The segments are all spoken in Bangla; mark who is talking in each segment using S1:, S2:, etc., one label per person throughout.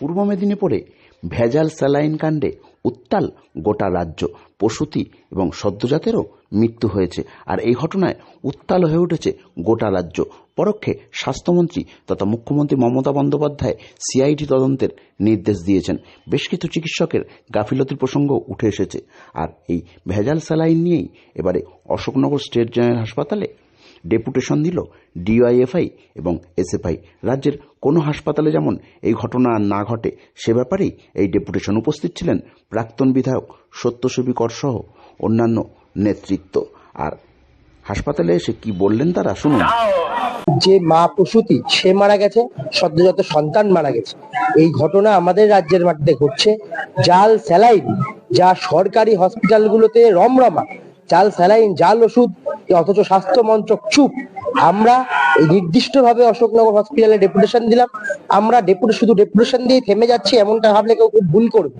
S1: পূর্ব মেদিনীপুরে ভেজাল স্যালাইন কাণ্ডে উত্তাল গোটা রাজ্য, প্রসূতি এবং সদ্যজাতেরও মৃত্যু হয়েছে। আর এই ঘটনায় উত্তাল হয়ে উঠেছে গোটা রাজ্য। পরোক্ষে স্বাস্থ্যমন্ত্রী তথা মুখ্যমন্ত্রী মমতা বন্দ্যোপাধ্যায় সিআইডি তদন্তের নির্দেশ দিয়েছেন। বেশ কিছু চিকিৎসকের গাফিলতির প্রসঙ্গ উঠে এসেছে। আর এই ভেজাল স্যালাইন নিয়েই এবারে অশোকনগর স্টেট জেনারেল হাসপাতালে ডেপুটেশন দিল ডিওয়াইএফআই এবং এসএফআই। রাজ্যের কোনো হাসপাতালে যেমন এই ঘটনা না ঘটে, সে ব্যাপারেই এই ডেপুটেশন উপস্থিত ছিলেন প্রাক্তন বিধায়ক সত্যসেবী কর সহ অন্যান্য নেতৃত্ব। আর হাসপাতালে এসে কি বললেন তারা, শুনুন।
S2: যে মা প্রসূতি, সে মারা গেছে, সদ্যজাত সন্তান মারা গেছে। এই ঘটনা আমাদের রাজ্যের মাটিতে ঘটছে। জাল স্যালাইন, যা সরকারি হসপিটালগুলোতে রমরমা, জাল স্যালাইন, জাল ওষুধ অথচ স্বাস্থ্য মন্ত্রক চুপ। আমরা নির্দিষ্ট নির্দিষ্টভাবে অশোকনগর হসপিটালে ডেপুটেশন দিলাম। আমরা ডেপুটে শুধু ডেপুটেশন দিয়ে থেমে যাচ্ছি, এমনটা ভাবলে কেউ খুব ভুল করবে।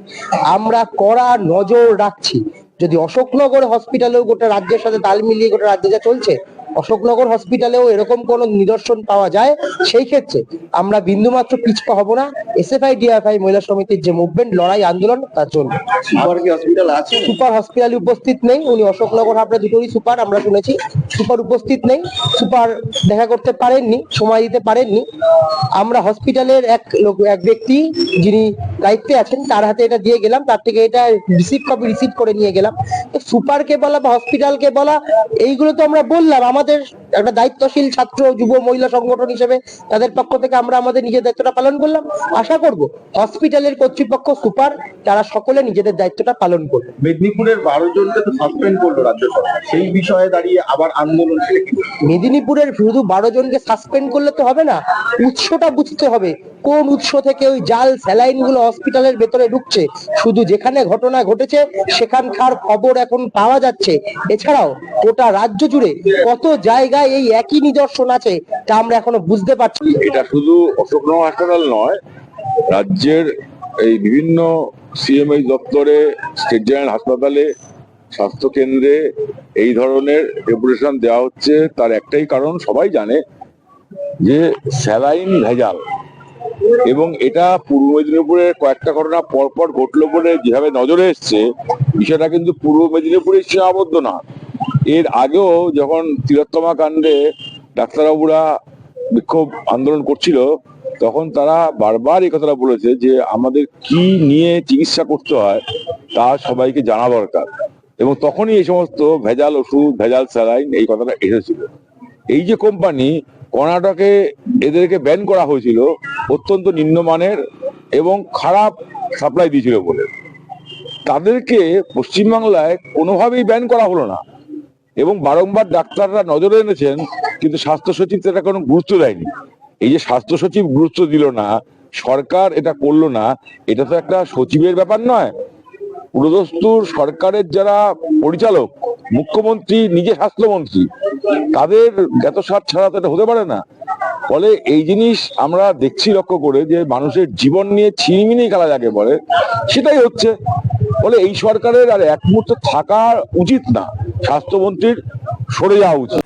S2: আমরা কড়া নজর রাখছি। যদি অশোকনগর হসপিটালেও গোটা রাজ্যের সাথে তাল মিলিয়ে গোটা রাজ্যে যা চলছে অশোকনগর হসপিটালেও এরকম কোন নিদর্শন পাওয়া যায়? সেই ক্ষেত্রে আমরা বিন্দুমাত্র পিছপা হব না। এসএফআই ডিএফআই মহিলা সমিতির যে মুভমেন্ট লড়াই আন্দোলন তার চলবে।
S3: সুপার হসপিটাল
S2: উপস্থিত নেই। উনি অশোকনগর হাবড়া দুটোরই সুপার আমরা শুনেছি। সুপার উপস্থিত নেই। সুপার দেখা করতে পারেননি সময় দিতে পারেননি। আমরা হসপিটালের এক লোক এক ব্যক্তি যিনি দায়িত্বে আছেন তার হাতে এটা দিয়ে গেলাম তার থেকে এটা রিসিভ কপি রিসিভ করে নিয়ে গেলাম। তো সুপারকে বলা বা হসপিটালকে বলা এইগুলো তো আমরা বললাম আমাদের একটা দায়িত্বশীল ছাত্র যুব মহিলা সংগঠন হিসেবে তাদের পক্ষ থেকে আমরা আমাদের নিজের দায়িত্বটা পালন করলাম। আশা করব হসপিটালের কর্তৃপক্ষ সুপার তারা সকলে নিজেদের দায়িত্বটা পালন করবে।
S3: মেদিনীপুরের বারো জনকে তো সাসপেন্ড করল রাজ্য সরকার। সেই বিষয়ে দাঁড়িয়ে আবার আন্দোলন
S2: মেদিনীপুরের শুধু বারো জনকে সাসপেন্ড করলে তো হবে না উৎসটা বুঝতে হবে। কোন উৎস থেকে ওই জাল স্যালাইনগুলো হসপিটালের ভেতরে ঢুকছে। শুধু যেখানে ঘটনা ঘটেছে, সেখানকার খবর এখন পাওয়া যাচ্ছে। এছাড়াও গোটা রাজ্য জুড়ে কত জায়গায় এই একই নিদর্শন আছে, তা আমরা এখনও বুঝতে পারছি
S4: এটা শুধু অশোকনগর হাসপাতাল নয়, রাজ্যের এই বিভিন্ন সিএমএইচ দপ্তরে স্টেট জেনারেল হাসপাতালে, স্বাস্থ্য কেন্দ্রে এই ধরনের ডেপুটেশন দেওয়া হচ্ছে। তার একটাই কারণ, সবাই জানে যে স্যালাইন ভেজাল। এবং এটা পূর্ব মেদিনীপুরের কয়েকটা ঘটনা পরপর ঘটলো বলে যেভাবে নজরে এসছে, বিষয়টা কিন্তু পূর্ব মেদিনীপুরে সীমাবদ্ধ না। এর আগেও যখন তিলোত্তমা কাণ্ডে ডাক্তারবাবুরা বিক্ষোভ আন্দোলন করছিল, তখন তারা বারবার এই কথাটা বলেছে যে আমাদের কি নিয়ে চিকিৎসা করতে হয় তা সবাইকে জানা দরকার। এবং তখনই এই সমস্ত ভেজাল ওষুধ, ভেজাল স্যালাইন এই কথাটা এসেছিল। এই যে কোম্পানি কর্ণাটকে এদেরকে ব্যান করা হয়েছিল অত্যন্ত নিম্নমানের এবং খারাপ সাপ্লাই দিয়েছিল বলে। তাদেরকে পশ্চিমবাংলায় কোনোভাবেই ব্যান করা হলো না। এবং বারংবার ডাক্তাররা নজরে এনেছেন, কিন্তু স্বাস্থ্য সচিব এটা কোনো গুরুত্ব দেয়নি। এই যে স্বাস্থ্য সচিব গুরুত্ব দিল না, সরকার এটা করল না, এটা তো একটা সচিবের ব্যাপার নয়। পুরোদস্তুর সরকারের যারা পরিচালক, মুখ্যমন্ত্রী, নিজে স্বাস্থ্যমন্ত্রী, তাদের জ্ঞাতসার ছাড়া তো হতে পারে না। ফলে এই জিনিস আমরা দেখছি লক্ষ্য করে যে মানুষের জীবন নিয়ে ছিনিমিনি খেলা যাকে বলে, সেটাই হচ্ছে। ফলে এই সরকারের আর এক মুহূর্ত থাকা উচিত না। স্বাস্থ্যমন্ত্রীর সরে যাওয়া উচিত।